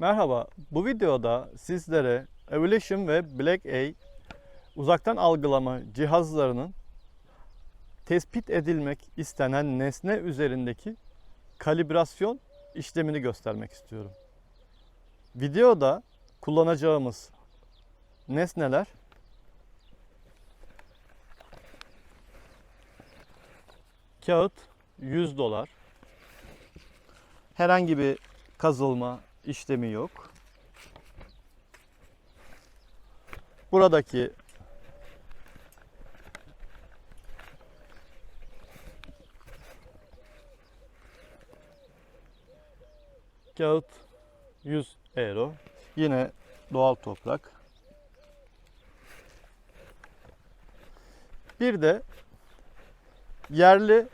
Merhaba, bu videoda sizlere Evolution ve Black A uzaktan algılama cihazlarının tespit edilmek istenen nesne üzerindeki kalibrasyon işlemini göstermek istiyorum. Videoda kullanacağımız nesneler kağıt 100 dolar. Herhangi bir kazılma işlemi yok. Buradaki kağıt 100 euro. Yine doğal toprak. Bir de yerli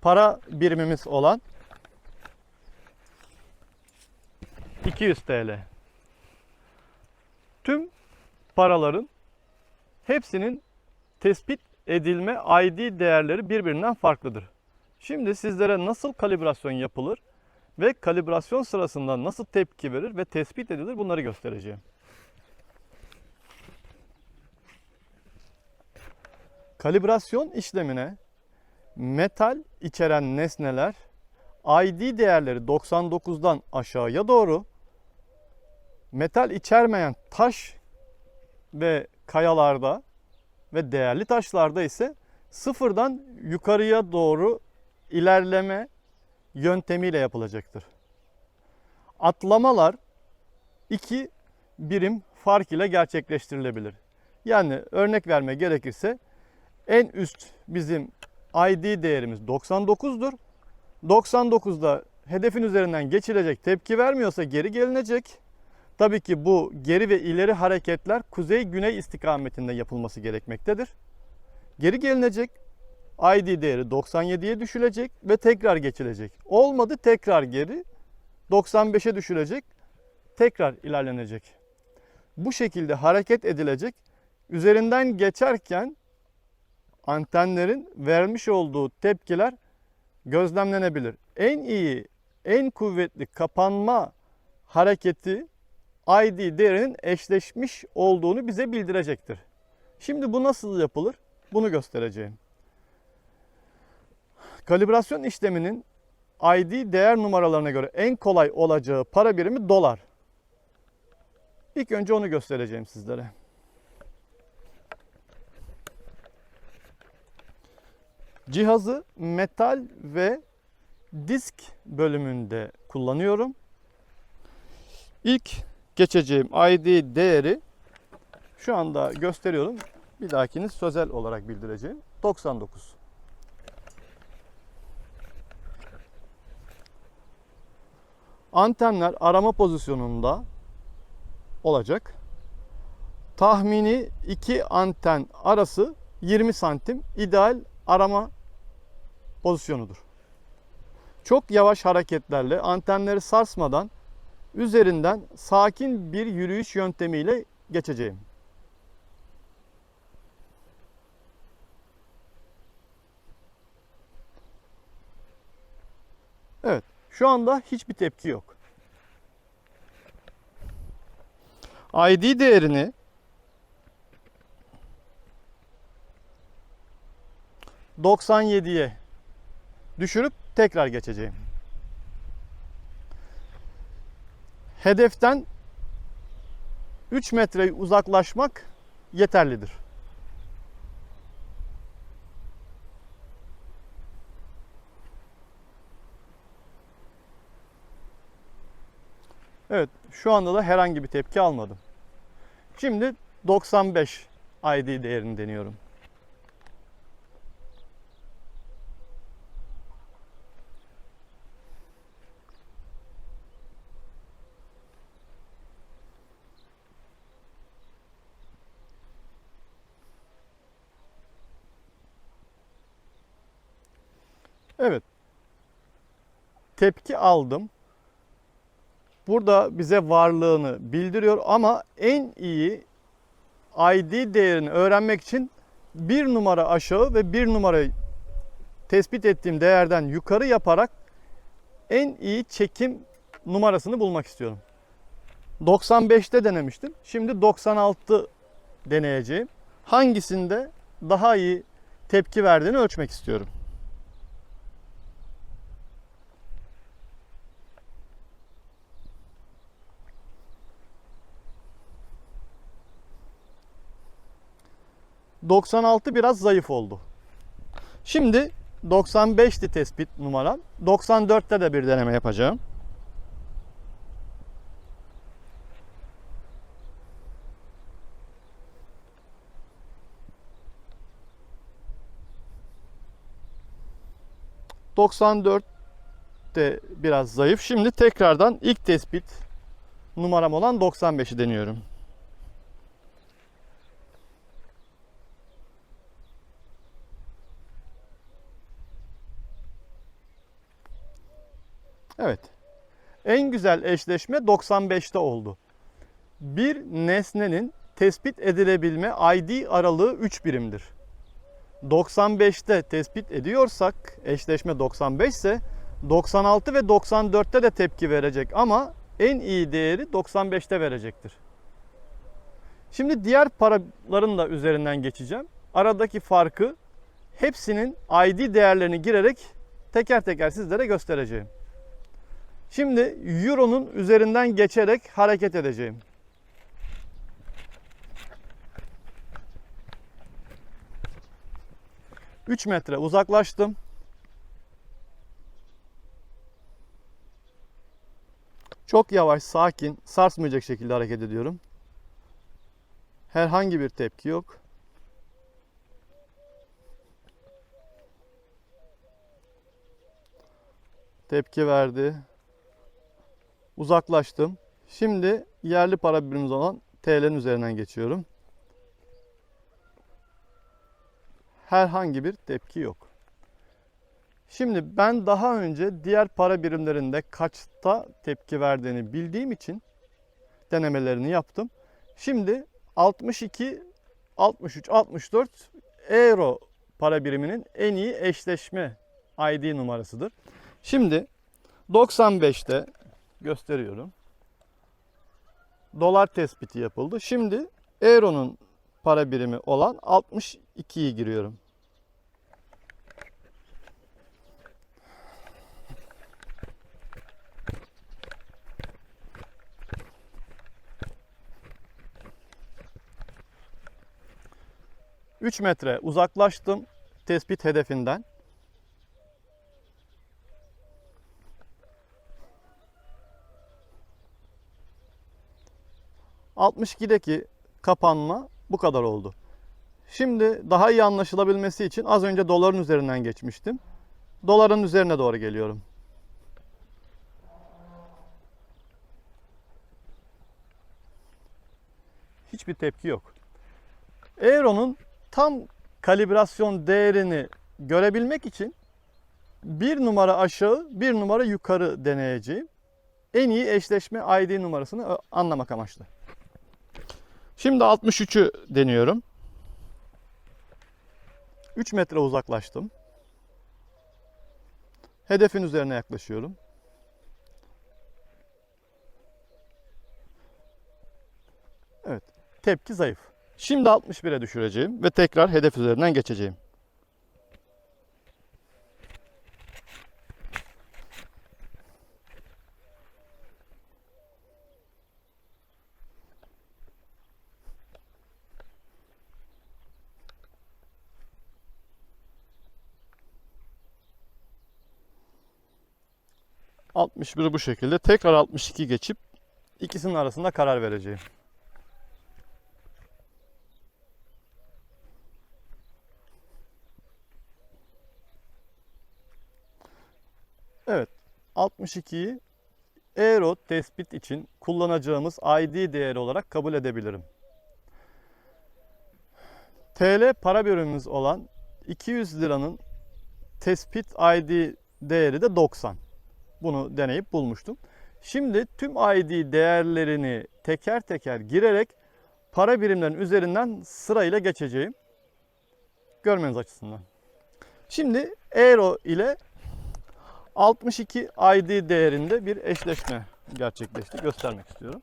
para birimimiz olan 200 TL. Tüm paraların hepsinin tespit edilme ID değerleri birbirinden farklıdır. Şimdi sizlere nasıl kalibrasyon yapılır ve kalibrasyon sırasında nasıl tepki verir ve tespit edilir bunları göstereceğim. Kalibrasyon işlemine metal içeren nesneler ID değerleri 99'dan aşağıya doğru metal içermeyen taş ve kayalarda ve değerli taşlarda ise sıfırdan yukarıya doğru ilerleme yöntemiyle yapılacaktır. Atlamalar iki birim fark ile gerçekleştirilebilir. Yani örnek verme gerekirse en üst bizim ID değerimiz 99'dur. 99'da hedefin üzerinden geçilecek tepki vermiyorsa geri gelinecek. Tabii ki bu geri ve ileri hareketler kuzey-güney istikametinde yapılması gerekmektedir. Geri gelinecek, ID değeri 97'ye düşülecek ve tekrar geçilecek. Olmadı tekrar geri 95'e düşülecek, tekrar ilerlenecek. Bu şekilde hareket edilecek. Üzerinden geçerken antenlerin vermiş olduğu tepkiler gözlemlenebilir. En iyi, en kuvvetli kapanma hareketi ID değerinin eşleşmiş olduğunu bize bildirecektir. Şimdi bu nasıl yapılır? Bunu göstereceğim. Kalibrasyon işleminin ID değer numaralarına göre en kolay olacağı para birimi dolar. İlk önce onu göstereceğim sizlere. Cihazı metal ve disk bölümünde kullanıyorum. İlk geçeceğim ID değeri şu anda gösteriyorum. Bir dahakini sözel olarak bildireceğim. 99. Antenler arama pozisyonunda olacak. Tahmini iki anten arası 20 santim ideal arama pozisyonudur. Çok yavaş hareketlerle antenleri sarsmadan üzerinden sakin bir yürüyüş yöntemiyle geçeceğim. Evet, şu anda hiçbir tepki yok. ID değerini ...97'ye düşürüp tekrar geçeceğim. Hedeften 3 metre uzaklaşmak yeterlidir. Evet, şu anda da herhangi bir tepki almadım. Şimdi 95 ID değerini deniyorum. Evet. Tepki aldım. Burada bize varlığını bildiriyor ama en iyi ID değerini öğrenmek için bir numara aşağı ve bir numara tespit ettiğim değerden yukarı yaparak en iyi çekim numarasını bulmak istiyorum. 95'te denemiştim. Şimdi 96 deneyeceğim. Hangisinde daha iyi tepki verdiğini ölçmek istiyorum. ...96 biraz zayıf oldu. Şimdi 95'ti tespit numaram. 94'te de bir deneme yapacağım. ...94 de biraz zayıf. Şimdi tekrardan ilk tespit numaram olan 95'i deniyorum. Evet. En güzel eşleşme 95'te oldu. Bir nesnenin tespit edilebilme ID aralığı 3 birimdir. 95'te tespit ediyorsak eşleşme 95 ise 96 ve 94'te de tepki verecek ama en iyi değeri 95'te verecektir. Şimdi diğer paraların da üzerinden geçeceğim. Aradaki farkı hepsinin ID değerlerini girerek teker teker sizlere göstereceğim. Şimdi Euro'nun üzerinden geçerek hareket edeceğim. Üç metre uzaklaştım. Çok yavaş, sakin, sarsmayacak şekilde hareket ediyorum. Herhangi bir tepki yok. Tepki verdi. Uzaklaştım. Şimdi yerli para birimimiz olan TL'nin üzerinden geçiyorum. Herhangi bir tepki yok. Şimdi ben daha önce diğer para birimlerinde kaçta tepki verdiğini bildiğim için denemelerini yaptım. Şimdi 62, 63, 64 euro para biriminin en iyi eşleşme ID numarasıdır. Şimdi 95'te gösteriyorum. Dolar tespiti yapıldı. Şimdi Euro'nun para birimi olan 62'yi giriyorum. Üç metre uzaklaştım tespit hedefinden. 62'deki kapanma bu kadar oldu. Şimdi daha iyi anlaşılabilmesi için az önce doların üzerinden geçmiştim. Doların üzerine doğru geliyorum. Hiçbir tepki yok. Euro'nun tam kalibrasyon değerini görebilmek için bir numara aşağı, bir numara yukarı deneyeceğim. En iyi eşleşme ID numarasını anlamak amaçlı. Şimdi 63'ü deniyorum. 3 metre uzaklaştım. Hedefin üzerine yaklaşıyorum. Evet. Tepki zayıf. Şimdi 61'e düşüreceğim ve tekrar hedef üzerinden geçeceğim. ...61'i bu şekilde. Tekrar 62 geçip... ...ikisinin arasında karar vereceğim. Evet. 62'yi Euro tespit için kullanacağımız ID değeri olarak kabul edebilirim. TL para birimimiz olan 200 liranın tespit ID değeri de 90. Bunu deneyip bulmuştum. Şimdi tüm ID değerlerini teker teker girerek para birimlerinin üzerinden sırayla geçeceğim. Görmeniz açısından. Şimdi Euro ile 62 ID değerinde bir eşleşme gerçekleşti. Göstermek istiyorum.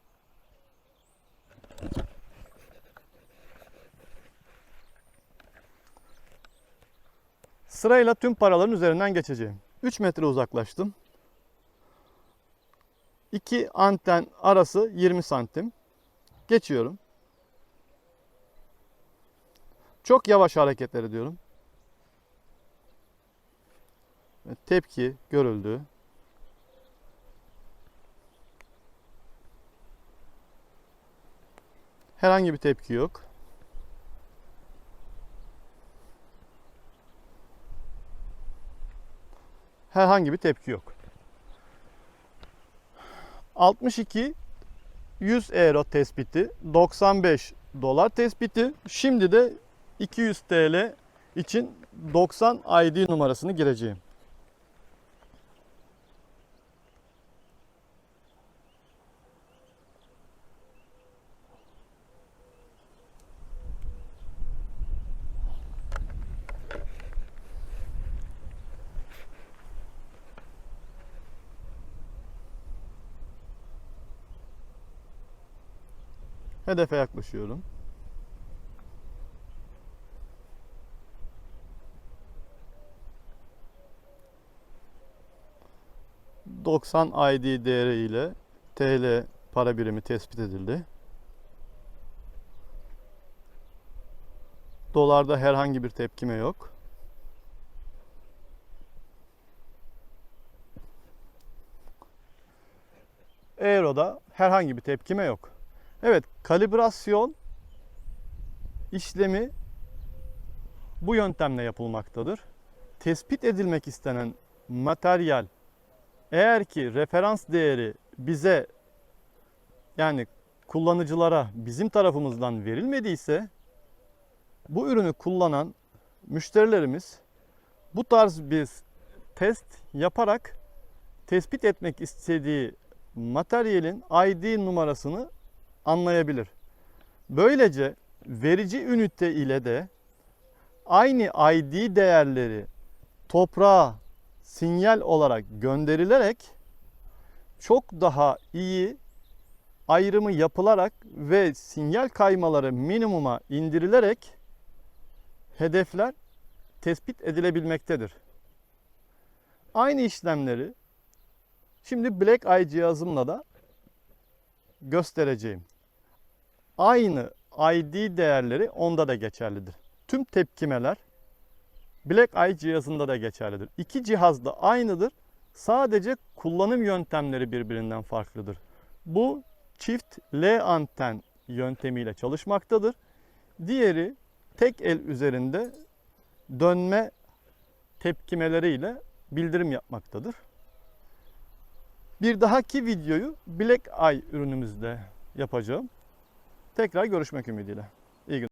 Sırayla tüm paraların üzerinden geçeceğim. 3 metre uzaklaştım. İki anten arası 20 santim. Geçiyorum. Çok yavaş hareketler ediyorum. Tepki görüldü. Herhangi bir tepki yok. Herhangi bir tepki yok. 62 100 euro tespiti, 95 dolar tespiti. Şimdi de 200 TL için 90 ID numarasını gireceğim. Hedefe yaklaşıyorum. ...90 ID değeri ile TL para birimi tespit edildi. Dolarda herhangi bir tepkime yok. Euro'da herhangi bir tepkime yok. Evet, kalibrasyon işlemi bu yöntemle yapılmaktadır. Tespit edilmek istenen materyal eğer ki referans değeri bize yani kullanıcılara bizim tarafımızdan verilmediyse bu ürünü kullanan müşterilerimiz bu tarz bir test yaparak tespit etmek istediği materyalin ID numarasını anlayabilir. Böylece verici ünite ile de aynı ID değerleri toprağa sinyal olarak gönderilerek çok daha iyi ayrımı yapılarak ve sinyal kaymaları minimuma indirilerek hedefler tespit edilebilmektedir. Aynı işlemleri şimdi Black Eye cihazımla da göstereceğim. Aynı ID değerleri onda da geçerlidir. Tüm tepkimeler Black Eye cihazında da geçerlidir. İki cihaz da aynıdır. Sadece kullanım yöntemleri birbirinden farklıdır. Bu çift L anten yöntemiyle çalışmaktadır. Diğeri tek el üzerinde dönme tepkimeleriyle bildirim yapmaktadır. Bir dahaki videoyu Black Eye ürünümüzde yapacağım. Tekrar görüşmek ümidiyle.